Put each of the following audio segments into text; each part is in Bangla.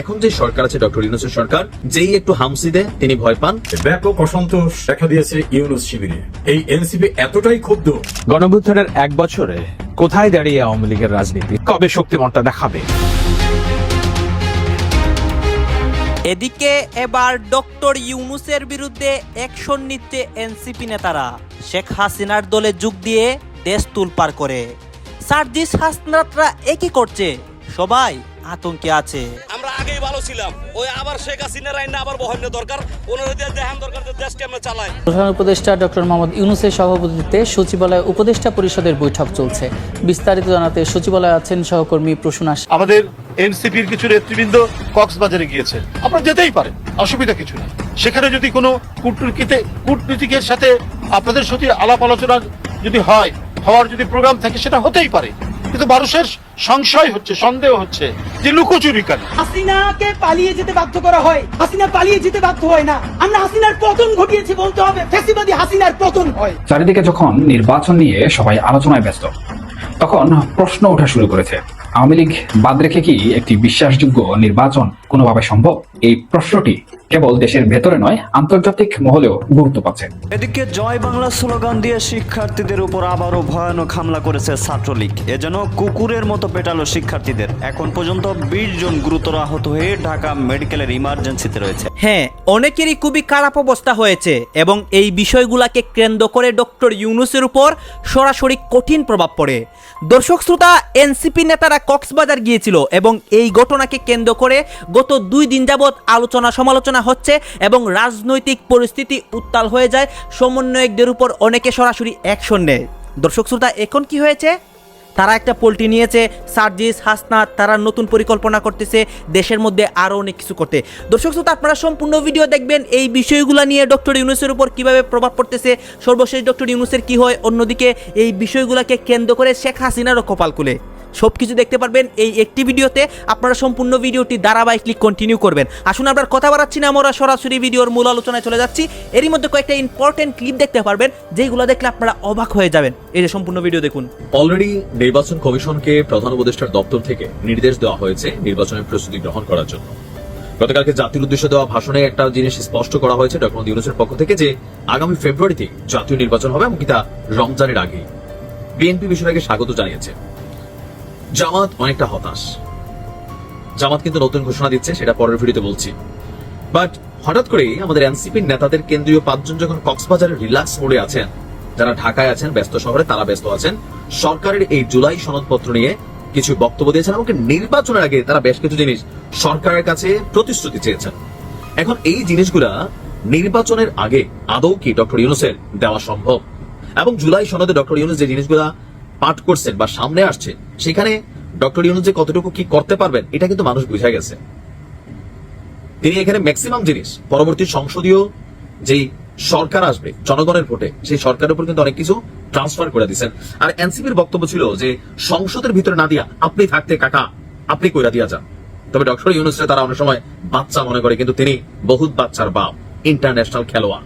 এখন যে সরকার আছে ডক্টর ইউনুসের সরকার যেই একটু হামসি দেয় তিনি ভয় পান। ব্যাপক অসন্তোষ দেখা দিয়েছে ইউনুস শিবিরে। এই এনসিপি এতটাই ক্ষুব্ধ। গণভ্যুত্থানের এক বছরে কোথায় দাঁড়িয়ে আওয়ামী লীগের রাজনীতি? কবে শক্তিমনটা দেখাবে? এদিকে এবার ডক্টর ইউনুসের বিরুদ্ধে অ্যাকশন নিচ্ছে এনসিপি নেতারা। শেখ হাসিনার দলে যোগ দিয়ে দেশ তুলপার করে। সার্জিস হাসনাতরা একই করছে? সবাই আতঙ্কে আছে। আমরা আগেই ভালো ছিলাম। ওই আবার শেখ হাসিনার আইন আবার বহান্য দরকার। ওনারা দিয়ে দেখান দরকার যে দেশকে আমরা চালাই প্রধান উপদেষ্টা ডক্টর মোহাম্মদ ইউনুসের সভাপতিত্বে সচিবালয় উপদেষ্টা পরিষদের বৈঠক চলছে। বিস্তারিত জানাতে সচিবালয়ে আছেন সহকর্মী প্রসূনা আমাদের এনসিপির কিছু নেতৃবৃন্দ কক্সবাজারে গিয়েছে আপনারা যেতেই পারেন অসুবিধা কিছু নেই। সেখানে যদি কোনো কূটনীতিতে কূটনীতিকের সাথে আপনাদের সাথে আলাপ আলোচনা যদি হয় হওয়ার যদি প্রোগ্রাম থাকে সেটা হতেই পারে। কিন্তু মানুষের সংশয় হচ্ছে সন্দেহ হচ্ছে যে লুকোচুরি কেন? হাসিনাকে পালিয়ে যেতে বাধ্য করা হয়। হাসিনা পালিয়ে যেতে বাধ্য হয় না। আমরা হাসিনার পতন ঘটিয়েছি বলতে হবে। ফেসিবাদী হাসিনার পতন হয়। চারিদিকে যখন নির্বাচন নিয়ে সবাই আলোচনায় ব্যস্ত তখন প্রশ্ন ওঠা শুরু করেছে। আওয়ামী লীগ বাদ রেখে কি একটি বিশ্বাসযোগ্য নির্বাচন কোনোভাবে সম্ভব? এই প্রশ্নটি কেবল দেশের ভেতরে নয় আন্তর্জাতিক মহলেও গুরুত্ব পাচ্ছে। এদিকে জয় বাংলা স্লোগান দিয়ে শিক্ষার্থীদের উপর আবারও ভয়ানক হামলা করেছে ছাত্রলীগ। এ যেন কুকুরের মতো পেটালো শিক্ষার্থীদের। এখন পর্যন্ত বিশ জন গুরুতর আহত হয়ে ঢাকা মেডিকেলের ইমার্জেন্সিতে রয়েছে। হ্যাঁ অনেকেরই খুবই খারাপ অবস্থা হয়েছে এবং এই বিষয়গুলোকে কেন্দ্র করে ডক্টর ইউনুসের উপর সরাসরি কঠিন প্রভাব পড়ে। দর্শক শ্রোতা এনসিপি নেতারা কক্সবাজার গিয়েছিল এবং এই ঘটনাকে কেন্দ্র করে গত দুই দিন যাবৎ আলোচনা সমালোচনা হচ্ছে এবং রাজনৈতিক পরিস্থিতি উত্তাল হয়ে যায়। সমন্বয়কদের উপর অনেকে সরাসরি অ্যাকশন নেয়। দর্শক শ্রোতা, এখন কি হয়েছে? তারা একটা পোল্ট্রি নিয়েছে, সার্জিস, হাসনাত, তারা নতুন পরিকল্পনা করতেছে, দেশের মধ্যে আরও অনেক কিছু করতে। দর্শক শ্রোতা, আপনারা সম্পূর্ণ ভিডিও দেখবেন। এই বিষয়গুলো নিয়ে ডক্টর ইউনুসের উপর কীভাবে প্রভাব পড়তেছে, সর্বশেষ ডক্টর ইউনুসের কি হয়? অন্যদিকে এই বিষয়গুলোকে কেন্দ্র করে শেখ হাসিনারও কপাল খুলে। সব কিছু দেখতে পারবেন এই একটি ভিডিওতে। আপনারা সম্পূর্ণ ভিডিওটি ধারাবাহিকলি কন্টিনিউ করবেন। আসুন আপনার কথা বাড়াচ্ছি না, আমরা সরাসরি ভিডিওর মূল আলোচনায় চলে যাচ্ছি। এরই মধ্যে কয়েকটা ইম্পর্টেন্ট ক্লিপ দেখতে পারবেন, যেগুলো দেখলে আপনারা অবাক হয়ে যাবেন। এই যে সম্পূর্ণ ভিডিও দেখুন। অলরেডি নির্বাচন কমিশনকে প্রধান উপদেষ্টার দপ্তর থেকে নির্দেশ দেওয়া হয়েছে নির্বাচনের প্রস্তুতি গ্রহণ করার জন্য। গতকালকে জাতির উদ্দেশ্যে দেওয়া ভাষণে একটা জিনিস স্পষ্ট করা হয়েছে ডক্টর ইউনুসের পক্ষ থেকে যে আগামী ফেব্রুয়ারিতে জাতীয় নির্বাচন হবে, এমনকি তা রমজানের আগে বিএনপি বিষয়টাকে স্বাগত জানিয়েছে। জামাত অনেকটা হতাশ। জামাত কিন্তু নতুন ঘোষণা দিচ্ছে, সেটা পরের ভিডিওতে বলছি। বাট হঠাৎ করে আমাদের এনসিপির নেতাদের কেন্দ্রীয় পাঁচজন যখন কক্সবাজারে রিল্যাক্স মোডে আছেন, যারা ঢাকায় আছেন, ব্যস্ত শহরে, তারা ব্যস্ত আছেন, সরকারের এই জুলাই সনদপত্র নিয়ে কিছু বক্তব্য দিয়েছেন এবং নির্বাচনের আগে তারা বেশ কিছু জিনিস সরকারের কাছে প্রতিশ্রুতি চেয়েছেন। এখন এই জিনিসগুলা নির্বাচনের আগে আদৌ কি ডক্টর ইউনুসের দেওয়া সম্ভব? এবং জুলাই সনদে ডক্টর ইউনুস যে জিনিসগুলা পাঠ করছেন বা সামনে আসছে সেখানে ডক্টর ইউনুস যে কতটুকু কি করতে পারবেন, এটা কিন্তু মানুষ বুঝে গেছে। তিনি এখানে ম্যাক্সিমাম জিনিস, পরবর্তী সংসদীয় যেই সরকার আসবে, জনগণের ভোটে, সেই সরকারের উপর কিন্তু অনেক কিছু ট্রান্সফার করে দিচ্ছেন আর এনসিপির বক্তব্য ছিল যে, সংসদের ভিতরে না দিয়া আপনি থাকতে কাকা, আপনি কইরা দিয়া যান। তবে ডক্টর ইউনুসরে তারা অনেক সময় বাচ্চা মনে করে, কিন্তু তিনি বহুত বাচ্চার বাপ ইন্টারন্যাশনাল খেলোয়াড়।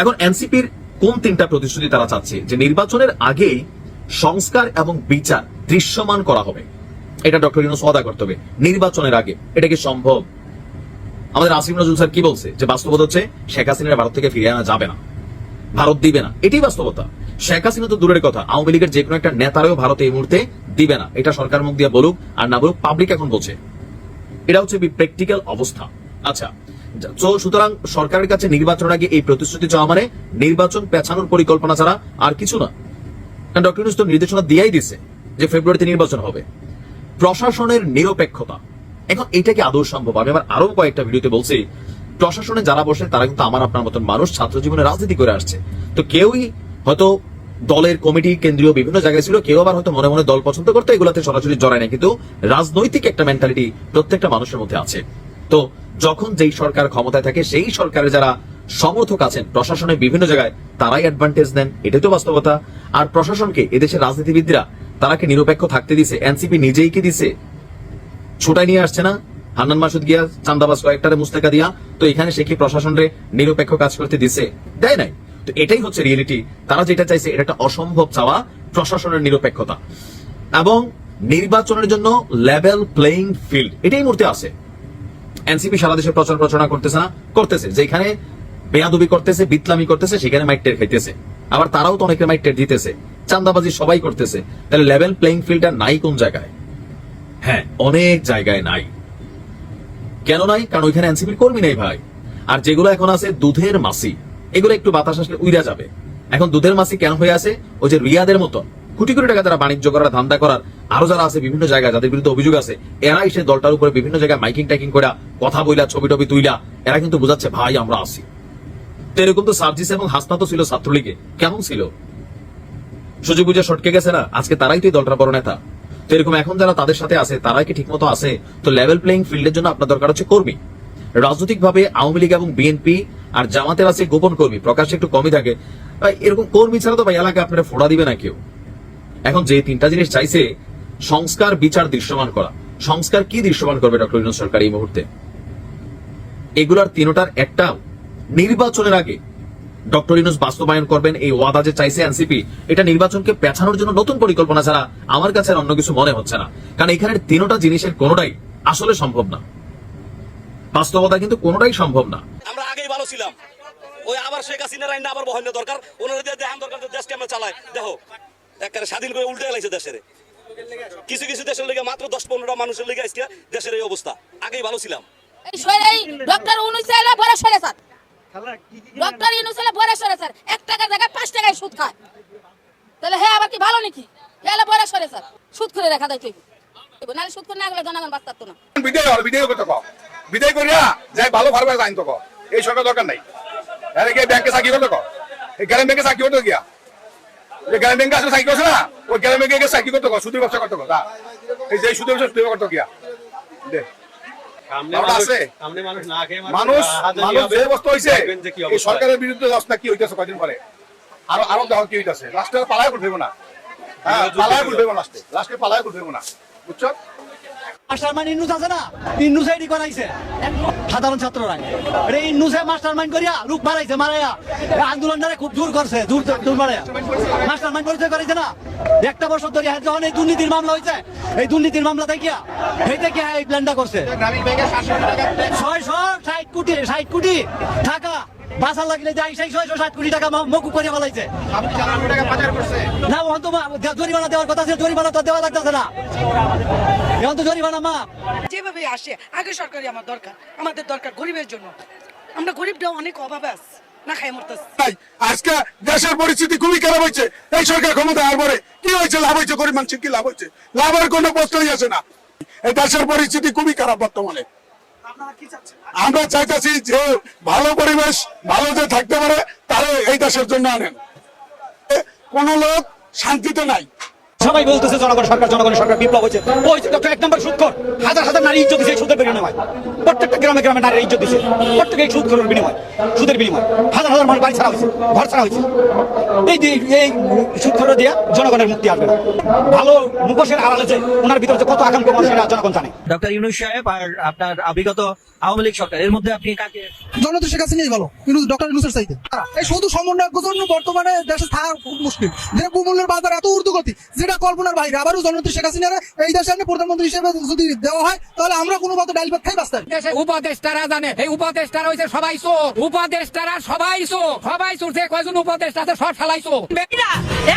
এখন এনসিপির কোন তিনটা প্রতিশ্রুতি তারা চাচ্ছে? যে নির্বাচনের আগেই সংস্কার এবং বিচার দৃশ্যমান করা হবে। এটা ডক্টর ইউনুস ওয়াদা করতে হবে। নির্বাচনের আগে। এটা কি সম্ভব? আমাদের আসিম নজরুল স্যার কি বলছে? যে বাস্তবতা হচ্ছে, শেখ হাসিনার ভারত থেকে ফিরে আনা যাবে না। ভারত দিবে না। এটাই বাস্তবতা। শেখ হাসিনা তো দূরের কথা। আওয়ামী লীগের যে কোনো একটা নেতারও ভারত এই মুহূর্তে দিবে না। এটা সরকার মুখ দিয়ে বলুক আর না বলুক পাবলিক এখন বলছে। এটা হচ্ছে প্র্যাকটিক্যাল অবস্থা। আচ্ছা তো সুতরাং সরকারের কাছে নির্বাচনের আগে এই প্রতিশ্রুতি চাওয়া মানে নির্বাচন পেছানোর পরিকল্পনা ছাড়া আর কিছু না। কারণ ডক্টর ইউনুস তো নির্দেশনা দিয়াই দিছে যে ফেব্রুয়ারিতে নির্বাচন হবে। প্রশাসনের নিরপেক্ষতা। এখন এটা কি আদৌ সম্ভব? আমি আবার আরও কয়েকটা ভিডিওতে বলছি, প্রশাসনে যারা বসে, তারা কিন্তু আমার আপনার মতন মানুষ, ছাত্র জীবনে রাজনীতি করে আসছে। তো কেউই হয়তো দলের কমিটি, কেন্দ্রীয় বিভিন্ন জায়গায় ছিল, কেউ আবার হয়তো মনে মনে দল পছন্দ করতে, এগুলাতে সরাসরি জড়ায় না কিন্তু রাজনৈতিক একটা মেন্টালিটি প্রত্যেকটা মানুষের মধ্যে আছে। তো যখন যেই সরকার ক্ষমতায় থাকে, সেই সরকারের যারা সমর্থক আছেন, প্রশাসনের বিভিন্ন জায়গায়, তারাই অ্যাডভান্টেজ নেন। এটাই তো বাস্তবতা। আর প্রশাসনকে, এদেশের রাজনীতিবিদরা তারা কি নিরপেক্ষ থাকতে দিছে। এনসিপি নিজেই কি দিছে? ছোটাই নিয়ে আসছে না? হান্নান মাসুদ গিয়া চান্দাবাস কয়েকটারে মুস্তাকা দিয়া, তো এখানে সে কি প্রশাসনরে নিরপেক্ষ কাজ করতে দিছে? দেয় নাই। তো এটাই হচ্ছে রিয়েলিটি তারা যেটা চাইছে, এটা একটা অসম্ভব চাওয়া, প্রশাসনের নিরপেক্ষতা। এবং নির্বাচনের জন্য লেভেল প্লেইং ফিল্ড এটাই মূর্তে আছে। এনসিপি সারা দেশে প্রচার প্রচারণা করতেছে না, করতেছে। যেখানে বেয়াদবি করতেছে, বিতলামি করতেছে, সেখানে মাইক টের খাইতেছে। আবার তারাও তো অনেকের মাইক দিতেছে। চান্দাবাজি সবাই করতেছে। তাহলে লেভেল প্লেইং ফিল্ডটা নাই কোন জায়গায়? হ্যাঁ অনেক জায়গায় নাই। কেন নাই? কারণ ওইখানে এনসিপির কর্মী নেই ভাই। আর যেগুলো এখন আছে দুধের মাসি, এগুলো একটু বাতাস আসলে উইরা যাবে। এখন দুধের মাসি কেন হয়ে আছে? ওই যে রিয়াদের মতো কোটি কোটি টাকা যারা বাণিজ্য করার, ধান্দা করার, আরও যারা আছে বিভিন্ন জায়গায় যাদের বিরুদ্ধে অভিযোগ আছে এরা এসে দলটার উপরে বিভিন্ন জায়গায় মাইকিং টাইকিং করে কথা বইলা ছবি টবি তুইলা, এরা কিন্তু বোঝাচ্ছে, ভাই, আমরা আসি এরকম তো সার্জিস এবং হাসনা তো ছিল ছাত্রলীগে। কেমন ছিল? সুযোগ বুঝে সটকে গেছে না? আজকে তারাই তো এই দলটার বড় নেতা। তো এরকম এখন যারা তাদের সাথে আছে, তারাই কি ঠিকমতো আছে? তো লেভেল প্লেইং ফিল্ডের জন্য আপনার দরকার হচ্ছে কর্মী। রাজনৈতিকভাবে আওয়ামী লীগ এবং বিএনপি আর জামাতের আছে গোপন কর্মী। প্রকাশ্যে একটু কমই থাকে। এরকম কর্মী ছাড়া তো ভাই এলাকায় আপনারা ফোড়া দিবে না কেউ। এখন যে তিনটা জিনিস চাইছে, সংস্কার, বিচার দৃশ্যমান করা। সংস্কার কি দৃশ্যমান করবে ডক্টর সরকার এই মুহূর্তে? এগুলার তিনটার একটা নির্বাচনের আগে ডক্টর ইউনুস বাস্তবায়ন করবেন এই ওয়াদা যে চাইছে এনসিপি এটা নির্বাচনকে পেছানোর জন্য নতুন পরিকল্পনা ছাড়া আমার কাছে আর অন্য কিছু মনে হচ্ছে না। কারণ এখানের তিনটা জিনিসের কোনোটাই আসলে সম্ভব না। বাস্তবতা কিন্তু কোনোটাই সম্ভব না। আমরা আগেই ভালো ছিলাম। ওই আবার শেখ হাসিনা রাইন আবার বহন্য দরকার ওনারা দিয়ে দেহান দরকার দেশকে আমরা চালাই দেখো একবারে স্বাধীন করে উল্টে গেলাইছে দেশের। কিছু কিছু দেশের লেগে মাত্র দশ পনেরোটা মানুষের লেগে আজকে দেশের এই অবস্থা। আগেই ভালো ছিলাম। এই ডক্টর এলে ভরে সরে স্যার। ডক্টর ইউনুস ভরে সরে স্যার। এক টাকার জায়গায় পাঁচ টাকায় সুদ খায়। তাহলে হ্যাঁ আবার কি ভালো নাকি? এলে ভরে সরে স্যার। সুদ করে রাখা দেয় তুই। নাহলে সুদ করে না গেলে জনগণ বাঁচত না। বিদায় হল বিদায় করতে কও। বিদায় করিয়া যাই ভালো ফার্মার আইন তো কও। এই সরকার দরকার নাই। আরে গিয়ে ব্যাংকে চাকরি করতে কও? এই গ্রাম ব্যাংকে চাকরি করতে গিয়া। এই গ্রাম ব্যাংকে আসলে চাকরি করছে না? ওই গ্রাম ব্যাংকে গিয়ে চাকরি করতে কও সুদের ব্যবসা করতে যা। এই যে সুদের ব্যবসা সুদের করতে গিয়া। দে। মানুষ মানুষ যে অবস্থা হইছে সরকারের বিরুদ্ধে অবস্থা কি হইতেছে কয়দিন পরে? আরও আরও দেখো কি হইতেছে। লাস্টে পালায় করতে না। হ্যাঁ পালায় করতে লাস্টে। লাস্টে পালায় করতে না। বুঝছ? মাস্টার মাইন্ড ইন্নুস আছে না? ইন্নুস আইডি করাইছে সাধারণ ছাত্ররা আরে ইন্নুসে মাস্টার মাইন্ড করিয়া লোক মারাইছে মারাইয়া। আন্দোলনটারে খুব দূর করছে দূর দূর মারাইয়া। মাস্টার মাইন্ড পরিচয় করাইছে না? একটা বছর ধরে যখন এই দুর্নীতির মামলা হয়েছে এই দুর্নীতির মামলা দেখিয়া এই দেখিয়া এই প্ল্যানটা করছে। ছয়শো ষাট কোটি ষাট কোটি টাকা বাসা লাগলে যাই সেই ছয়শো ষাট কোটি টাকা মকু করে ফেলাইছে। না ওখান তো জরিমানা দেওয়ার কথা ছিল জরিমানা তো দেওয়া লাগতেছে না। এখন তো জরিমানা মা। যেভাবে আসে আগে সরকারি আমার দরকার আমাদের দরকার গরিবের জন্য। আমরা গরিবটা অনেক অভাবে আছি না খাই মরতেছি। তাই আজকে দেশের পরিস্থিতি খুবই খারাপ হয়েছে। এই সরকার ক্ষমতা আর পরে কি হয়েছে? লাভ হয়েছে গরিব মানুষের কি লাভ হয়েছে? লাভের কোনো প্রশ্নই আসে না। এই দেশের পরিস্থিতি খুবই খারাপ বর্তমানে। আমরা চাইতেছি যে ভালো পরিবেশ, ভালো যে থাকতে পারে, তারা এই দেশের জন্য আনেন। কোন লোক শান্তিতে নাই। সবাই বলতেছে জনগণ সরকার জনগণের সরকার বিপ্লব হয়েছে। ওই যে ডক্টর এক নম্বর সুদ কর। হাজার হাজার নারী ইজ্জত দিছে সুদের বিনিময়। প্রত্যেকটা গ্রামে গ্রামে নারী ইজ্জত দিছে। প্রত্যেকে সুদ করার বিনিময় সুদের বিনিময়। হাজার হাজার মানুষ বাড়ি ছাড়া হয়েছে ঘর ছাড়া হয়েছে। এই যে এই সুদ করে দিয়া জনগণের মুক্তি আসবে না। ভালো মুখোশের আড়ালে যে ওনার ভিতরে যে কত আকাঙ্ক্ষ মানুষ এরা জনগণ জানে। ডক্টর ইউনুস সাহেব আর আপনার বিগত আওয়ামী লীগ সরকার এর মধ্যে আপনি কাকে জনতা শেখ হাসিনাই ভালো। ইউনুস ডক্টর ইউনুসের চাইতে। এই শুধু সমন্বয়ের জন্য বর্তমানে দেশে থাকা খুব মুশকিল। যে বহুমূল্যের বাজার এত ঊর্ধ্বগতি যেটা কল্পনার বাইরে আবারও জনতা শেখ হাসিনার এই দেশে আপনি প্রধানমন্ত্রী হিসেবে যদি দেওয়া হয় তাহলে আমরা কোনো মতো ডাইল ভাত খাই বাঁচতে উপদেষ্টারা জানে এই উপদেষ্টারা হয়েছে সবাই চোর। উপদেষ্টারা সবাই চোর। সবাই চোর যে কয়জন উপদেষ্টা আছে সব ফেলাই চোর।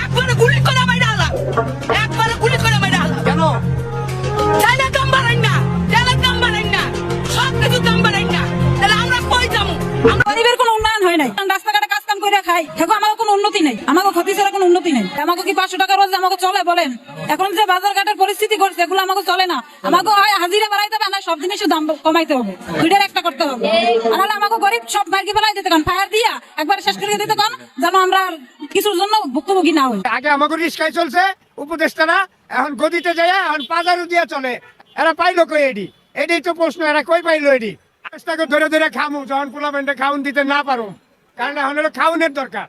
একবারে গুলি করে মাইরা আলা একবারে গুলি করে মাইরা আলা কেন? চাইলে দাম বাড়াই না চাইলে দাম বাড়াই না সব কিছু দাম বাড়াই না। তাহলে আমরা কই যাব? আমরা গরিবের কোনো উন্নয়ন হয় নাই। করে খাই দেখো আমাকে কোনো উন্নতি নেই আমাকে ক্ষতি ছাড়া কোনো উন্নতি নেই। আমাকে কি পাঁচশো টাকা রোজ আমাকে চলে বলেন? এখন যে বাজার ঘাটের পরিস্থিতি করছে এগুলো আমাকে চলে না। আমাকে হাজিরা বাড়াইতে হবে না সব জিনিসের দাম কমাইতে হবে। দুইটার একটা করতে হবে। আমাকে গরিব সব ফায়ার দিয়া একবার শেষ করে দিতে যেন আমরা কিছুর জন্য ভুক্তভোগী না হই। আগে আমাকে রিস্কায় চলছে, উপদেষ্টারা এখন গদিতে যায় এখন দিয়া চলে। এরা পাইলো কই এডি? এটাই তো প্রশ্ন, এরা কই পাইলো এডি? রাস্তাকে ধরে ধরে খামু, যখন পোলামেন্টে খাউন দিতে না পারো কারণ এখন হলো খাউনের দরকার।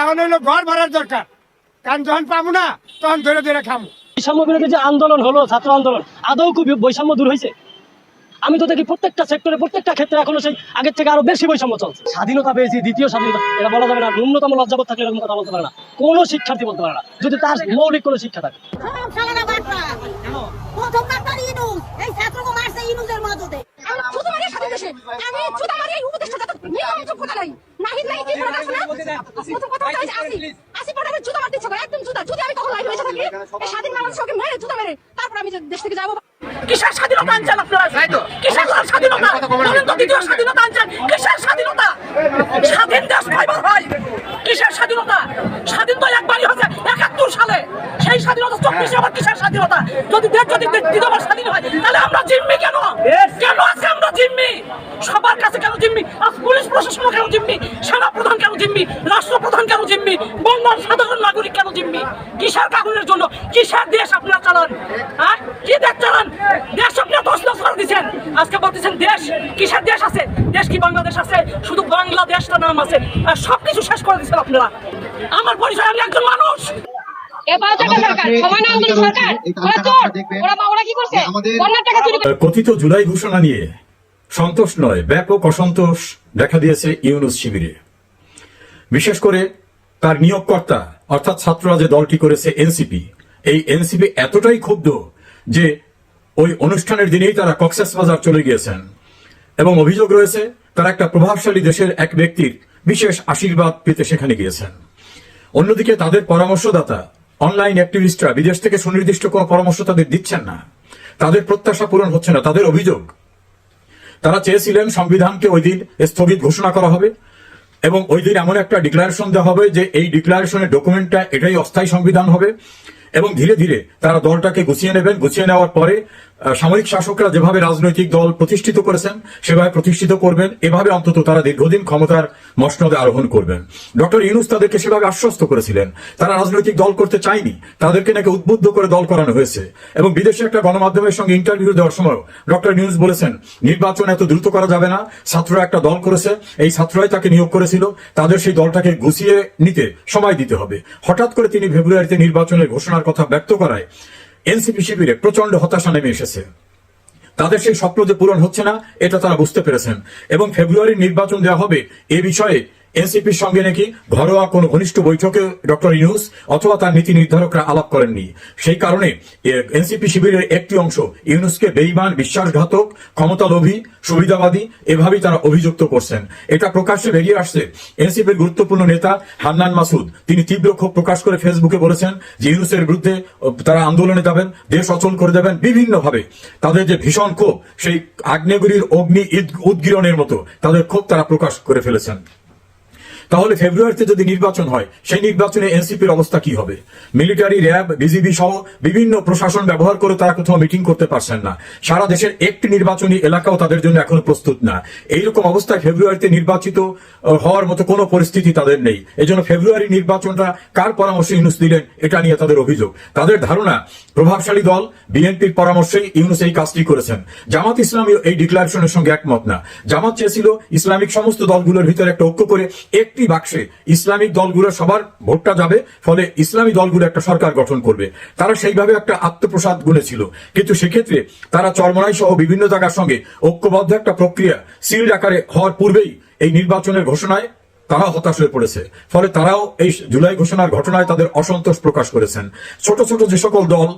এখন হলো ঘর ভরার দরকার। কারণ যখন পাবো না তখন ধরে ধরে খামু বৈষম্য বিরোধী যে আন্দোলন হলো ছাত্র আন্দোলন আদৌ খুব বৈষম্য দূর হয়েছে? আমি তো দেখি প্রত্যেকটা সেক্টরে প্রত্যেকটা ক্ষেত্রে এখনও সেই আগের থেকে আরও বেশি বৈষম্য চলছে। স্বাধীনতা পেয়েছি দ্বিতীয় স্বাধীনতা এটা বলা যাবে না। ন্যূনতম লজ্জাবোধ থাকলে এরকম কথা বলতে পারে না। কোনো শিক্ষার্থী বলতে পারে না। যদি তার মৌলিক কোনো শিক্ষা থাকে। সব সালানা বাট্টা প্রথম বাট্টা ইনুস এই ছাত্রকে মারছে ইনুসের মদতে শুধু নাই নাহিদ নাকি কি করে আছে না প্রথম কথা হচ্ছে আসি। আসি পরে জুতা মারতে ইচ্ছা করে একদম জুতা। যদি আমি তখন লাইভে এসে থাকি এই স্বাধীন বাংলাদেশ ওকে মেরে জুতা মেরে তারপর আমি দেশ থেকে যাব। কিসের স্বাধীনতা আনছেন আপনারা? কিসের স্বাধীনতা? বলেন তো দ্বিতীয় স্বাধীনতা আনছেন। কিসের স্বাধীনতা? স্বাধীন দেশ কয়বার হয়। কিসের স্বাধীনতা? স্বাধীন তো একবারই হচ্ছে একাত্তর সালে। সেই স্বাধীনতা চব্বিশে আবার কিসের স্বাধীনতা? যদি দেশ যদি দ্বিতীয়বার স্বাধীন হয় তাহলে আমরা জিম্মি কেন? কেন আছে আমরা জিম্মি? সবার কাছে কেন জিম্মি? পুলিশ প্রশাসন কেন জিম্মি? সেনা প্রধান কেন জিম্মি? রাষ্ট্রপ্রধান কেন জিম্মি? বন্যার সাধারণ নাগরিক কেন জিম্মি? কিসের কারণের জন্য? কিসের দেশ আপনারা চালান? হ্যাঁ? কি দেশ চালান? দেশ আপনারা দশ লক্ষ করে দিচ্ছেন আজকে বলতেছেন দেশ কিসের দেশ আছে? দেশ কি বাংলাদেশ আছে? শুধু বাংলাদেশটা নাম আছে। আর সবকিছু শেষ করে দিচ্ছেন আপনারা। আমার পরিচয় আমি একজন মানুষ। কথিত জুলাই ঘোষণা নিয়ে সন্তোষ নয়, ব্যাপক অসন্তোষ দেখা দিয়েছে ইউনুস শিবিরে। বিশেষ করে তার নিয়োগকর্তা, অর্থাৎ ছাত্ররা যে দলটি করেছে এনসিপি, এই এনসিপি এতটাই ক্ষুব্ধ যে ওই অনুষ্ঠানের দিনেই তারা কক্সেস বাজার চলে গিয়েছেন। এবং অভিযোগ রয়েছে, তারা একটা প্রভাবশালী দেশের এক ব্যক্তির বিশেষ আশীর্বাদ পেতে সেখানে গিয়েছেন। অন্যদিকে তাদের পরামর্শদাতা, অনলাইন অ্যাক্টিভিস্টরা বিদেশ থেকে সুনির্দিষ্ট কোনো পরামর্শ তাদের দিচ্ছেন না। তাদের প্রত্যাশা পূরণ হচ্ছে না। তাদের অভিযোগ তারা চেয়েছিলেন সংবিধানকে ওই দিন স্থগিত ঘোষণা করা হবে এবং ওই দিন এমন একটা ডিক্লারেশন দেওয়া হবে যে এই ডিক্লারেশনের ডকুমেন্টটা এটাই অস্থায়ী সংবিধান হবে। এবং ধীরে ধীরে তারা দলটাকে গুছিয়ে নেবেন। গুছিয়ে নেওয়ার পরে সামরিক শাসকরা যেভাবে রাজনৈতিক দল প্রতিষ্ঠিত করেছেন, সেভাবে প্রতিষ্ঠিত করবেন। এভাবে অন্তত তারা দীর্ঘদিন ক্ষমতার মসনদে আরোহণ করবেন। ডক্টর ইউনুস তাদেরকে সেভাবে আশ্বস্ত করেছিলেন। তারা রাজনৈতিক দল করতে চায়নি। তাদেরকে নাকি উদ্বুদ্ধ করে দল করানো হয়েছে। এবং বিদেশে একটা গণমাধ্যমের সঙ্গে ইন্টারভিউ দেওয়ার সময় ডক্টর ইউনুস বলেছেন, নির্বাচন এত দ্রুত করা যাবে না। ছাত্ররা একটা দল করেছে, এই ছাত্ররাই তাকে নিয়োগ করেছিল। তাদের সেই দলটাকে গুছিয়ে নিতে সময় দিতে হবে। হঠাৎ করে তিনি ফেব্রুয়ারিতে নির্বাচনের ঘোষণার কথা ব্যক্ত করায় এনসিপি শিবিরে প্রচণ্ড হতাশা নেমে এসেছে। তাদের সেই স্বপ্ন যে পূরণ হচ্ছে না, এটা তারা বুঝতে পেরেছেন। এবং ফেব্রুয়ারির নির্বাচন দেওয়া হবে এ বিষয়ে এনসিপির সঙ্গে নাকি ঘরোয়া কোন ঘনিষ্ঠ বৈঠকে ডক্টর ইউনুস অথবা তার নীতি নির্ধারকরা আলাপ করেননি। সেই কারণে এনসিপি শিবিরের একটি অংশ ইউনুসকে বেইমান, বিশ্বাসঘাতক, ক্ষমতালোভী, সুবিধাবাদী এভাবেই তারা অভিযুক্ত করছেন। এটা প্রকাশ্যে বেরিয়ে আসছে। এনসিপির গুরুত্বপূর্ণ নেতা হান্নান মাসুদ, তিনি তীব্র ক্ষোভ প্রকাশ করে ফেসবুকে বলেছেন যে ইউনুসের বিরুদ্ধে তারা আন্দোলনে যাবেন, দেশ অচল করে দেবেন বিভিন্নভাবে। তাদের যে ভীষণ ক্ষোভ, সেই আগ্নেয়গিরির অগ্নি উদ্গীরণের মতো তাদের ক্ষোভ তারা প্রকাশ করে ফেলেছেন। তাহলে ফেব্রুয়ারিতে যদি নির্বাচন হয়, সেই নির্বাচনে এনসিপির অবস্থা কি হবে? মিলিটারি, র্যাব, বিজিবি সহ বিভিন্ন প্রশাসন ব্যবহার করে তারা কোথাও মিটিং করতে পারছেন না। সারা দেশের একটি নির্বাচনী এলাকাও তাদের জন্য এখনও প্রস্তুত না। এইরকম অবস্থায় ফেব্রুয়ারিতে নির্বাচিত হওয়ার মতো কোনো পরিস্থিতি তাদের নেই। এজন্য ফেব্রুয়ারি নির্বাচনটা কার পরামর্শে ইউনুস দিলেন, এটা নিয়ে তাদের অভিযোগ। তাদের ধারণা, প্রভাবশালী দল, বিএনপির পরামর্শেই ইউনুস এই কাজটি করেছেন। জামাত ইসলামী এই ডিক্লারেশনের সঙ্গে একমত না। জামাত চেয়েছিল ইসলামিক সমস্ত দলগুলোর ভিতরে একটা ঐক্য করে একটি বাক্সে ইসলামিক দলগুলোর সবার ভোটটা যাবে, ফলে ইসলামী দলগুলো একটা সরকার গঠন করবে। তারা সেইভাবে একটা আত্মপ্রসাদ গুনেছিল। কিন্তু সেক্ষেত্রে তারা চরমনাই সহ বিভিন্ন জায়গার সঙ্গে ঐক্যবদ্ধ একটা প্রক্রিয়া সিল্ড আকারে হওয়ার পূর্বেই এই নির্বাচনের ঘোষণায় তারা হতাশ হয়ে পড়েছে। ফলে তারাও এই জুলাই ঘোষণার ঘটনায় তাদের অসন্তোষ প্রকাশ করেছেন। ছোট ছোট যে সকল দল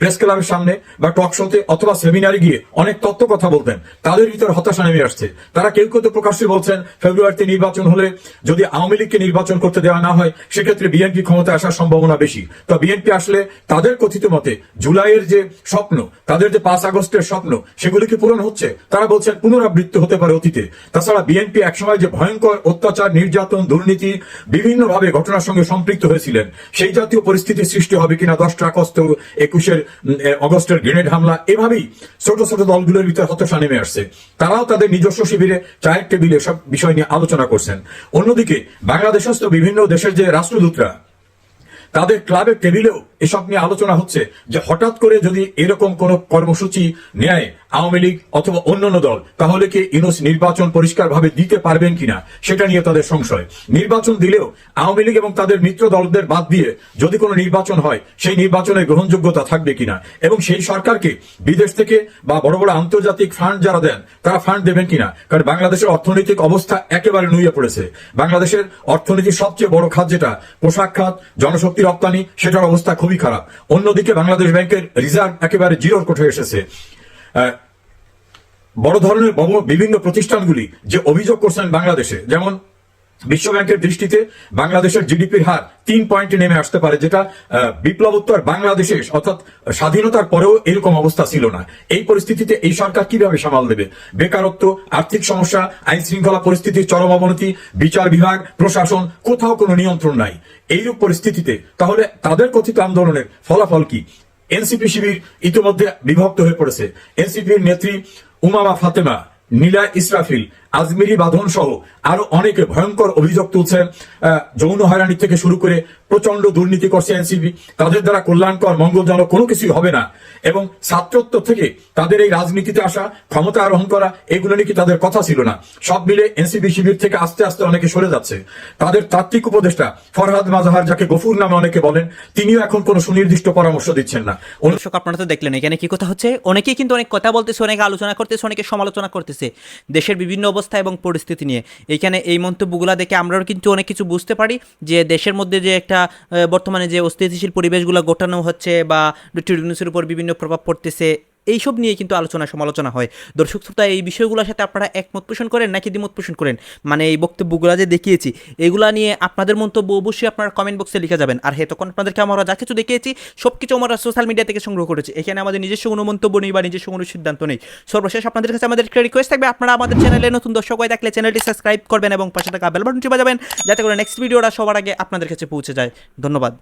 প্রেস ক্লাবের সামনে বা টক শোতে অথবা সেমিনারে গিয়ে অনেক তত্ত্ব কথা বলতেন। তাদের ভিতর হতাশা নেমে আসছে। তারা কেউ কেউ তো প্রকাশ্যে বলছেন, ফেব্রুয়ারিতে নির্বাচন হলে যদি আওয়ামী লীগকে নির্বাচন করতে দেওয়া না হয়, সেক্ষেত্রে বিএনপি ক্ষমতা আসার সম্ভাবনা বেশি। তো বিএনপি আসলে তাদের কথিত মতে জুলাইয়ের যে স্বপ্ন, তাদের যে পাঁচ আগস্টের স্বপ্ন, সেগুলি কি পূরণ হচ্ছে? তারা বলছেন পুনরাবৃত্তি হতে পারে অতীতে। তাছাড়া বিএনপি একসময় যে ভয়ঙ্কর অত্যাচার, নির্যাতন, দুর্নীতি বিভিন্নভাবে ঘটনার সঙ্গে সম্পৃক্ত হয়েছিলেন, সেই জাতীয় পরিস্থিতি সৃষ্টি হবে কিনা দশটা আগস্ট একুশের অগস্টের গ্রেনেড হামলা এভাবেই ছোট ছোট দলগুলোর ভিতরে হতাশা নেমে আসছে। তারাও তাদের নিজস্ব শিবিরে, চায়ের টেবিলে সব বিষয় নিয়ে আলোচনা করছেন। অন্যদিকে বাংলাদেশস্থ বিভিন্ন দেশের যে রাষ্ট্রদূতরা, তাদের ক্লাবের টেবিলেও এসব নিয়ে আলোচনা হচ্ছে যে হঠাৎ করে যদি এরকম কোন কর্মসূচি নেয় আওয়ামী লীগ অথবা অন্যান্য দল, তাহলে কি ইউনুস নির্বাচন পরিষ্কারভাবে দিতে পারবেন কিনা সেটা নিয়ে তাদের সংশয়। নির্বাচন দিলেও আওয়ামী লীগ এবং তাদের মিত্র দলদের বাদ দিয়ে যদি কোনো নির্বাচন হয়, সেই নির্বাচনের গ্রহণযোগ্যতা থাকবে কিনা এবং সেই সরকারকে বিদেশ থেকে বা বড় বড় আন্তর্জাতিক ফান্ড যারা দেন, তারা ফান্ড দেবেন কিনা? কারণ বাংলাদেশের অর্থনৈতিক অবস্থা একেবারে নুয়ে পড়েছে। বাংলাদেশের অর্থনীতির সবচেয়ে বড় খাত যেটা, পোশাক খাত, জনশক্তি রপ্তানি, সেটার অবস্থা খুবই খারাপ। অন্যদিকে বাংলাদেশ ব্যাংকের রিজার্ভ একেবারে জিরোর কোঠে এসেছে। বড় ধরনের বিভিন্ন প্রতিষ্ঠানগুলি যে অভিযোগ করছেন বাংলাদেশে, যেমন বিশ্বব্যাংকের দৃষ্টিতে বাংলাদেশের জিডিপির হার তিন পয়েন্টে নেমে আসতে পারে, যেটা বিপ্লবোত্তর বাংলাদেশে, অর্থাৎ স্বাধীনতার পরেও এরকম অবস্থা ছিল না। এই পরিস্থিতিতে এই সরকার কীভাবে সামাল দেবে? বেকারত্ব, আর্থিক সমস্যা আইন শৃঙ্খলা পরিস্থিতির চরম অবনতি, বিচার বিভাগ, প্রশাসন, কোথাও কোনো নিয়ন্ত্রণ নাই। এইরূপ পরিস্থিতিতে তাহলে তাদের কথিত আন্দোলনের ফলাফল কি? এনসিপি শিবির ইতিমধ্যে বিভক্ত হয়ে পড়েছে। এনসিপির নেত্রী উমামা ফাতেমা, নীলা ইসরাফিল আজমিরি বাঁধন সহ আরও অনেকে ভয়ঙ্কর অভিযোগ তুলছেন যৌন হয়রানি থেকে শুরু করে প্রচণ্ড দুর্নীতি করছে এনসিপি। তাদের দ্বারা কল্যাণকর, মঙ্গলজনক কোনো কিছুই হবে না। এবং ছাত্রত্ব থেকে তাদের এই রাজনীতিতে আসা, ক্ষমতা আরোহণ করা, এগুলো নাকি তাদের কথা ছিল না? সব মিলে এনসিপি শিবির থেকে আস্তে আস্তে অনেকে সরে যাচ্ছে। তাদের তাত্ত্বিক উপদেষ্টা ফরহাদ মাজাহার যাকে গফুর নামে অনেকে বলেন, তিনিও এখন কোনো সুনির্দিষ্ট পরামর্শ দিচ্ছেন না। দর্শক আপনারা তো দেখলেন, এখানে কি কথা হচ্ছে? অনেকেই কিন্তু অনেক কথা বলতেছে, অনেকে আলোচনা করতেছে, অনেকে সমালোচনা করতেছে। দেশের বিভিন্ন অবস্থা এবং পরিস্থিতি নিয়ে। এখানে এই মন্তব্যগুলো দেখে আমরাও কিন্তু অনেক কিছু বুঝতে পারি যে দেশের মধ্যে যে একটা বর্তমানে যে অস্থিতিশীল পরিবেশগুলো গোটানো হচ্ছে বা ডক্টর উপর বিভিন্ন প্রভাব পড়তেছে এইসব নিয়ে কিন্তু আলোচনা সমালোচনা হয়। দর্শক শ্রোতা, এই বিষয়গুলোর সাথে আপনারা একমত পোষণ করেন নাকি দ্বিমত পোষণ করেন? মানে এই বক্তব্যগুলো যে দেখিয়েছি, এগুলা নিয়ে আপনাদের মন্তব্য অবশ্যই আপনারা কমেন্ট বক্সে লিখে যাবেন। আর হ্যাঁ তখন আপনাদেরকে আমরা যা কিছু দেখিয়েছি সব কিছু আমরা সোশ্যাল মিডিয়া থেকে সংগ্রহ করেছি। এখানে আমাদের নিজস্ব কোনো মন্তব্য নেই বা নিজস্ব কোনো সিদ্ধান্ত নেই। সর্বশেষ আপনাদের কাছে আমাদের একটা রিকোয়েস্ট থাকবে, আপনারা আমাদের চ্যানেলে নতুন দর্শক হয়ে থাকলে চ্যানেলটি সাবস্ক্রাইব করবেন এবং পাশে থাকা বেল বাটনটি বাজাবেন যাতে করে নেক্সট ভিডিওটা সবার আগে আপনাদের কাছে পৌঁছে যায়। ধন্যবাদ।